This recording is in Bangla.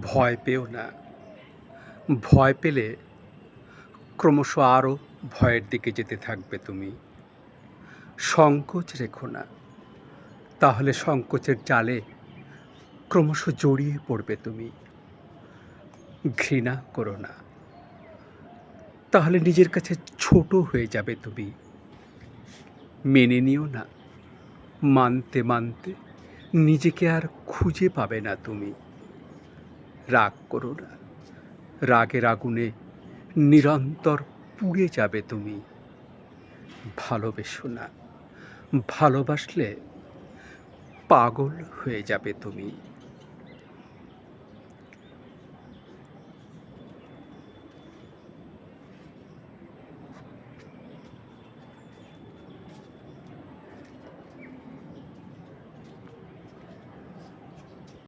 ভয় পেও না। ভয় পেলে ক্রমশ আরও ভয়ের দিকে যেতে থাকবে তুমি। সংকোচ রেখো না। তাহলে সংকোচের জালে ক্রমশ জড়িয়ে পড়বে তুমি। ঘৃণা করো না। তাহলে নিজের কাছে ছোট হয়ে যাবে তুমি। মেনে নিও না। মানতে মানতে নিজেকে আর খুঁজে পাবে না তুমি। রাগ করো না। রাগের আগুনে নিরন্তর পুড়ে যাবে তুমি। ভালোবেসো না। ভালোবাসলে পাগল হয়ে যাবে তুমি।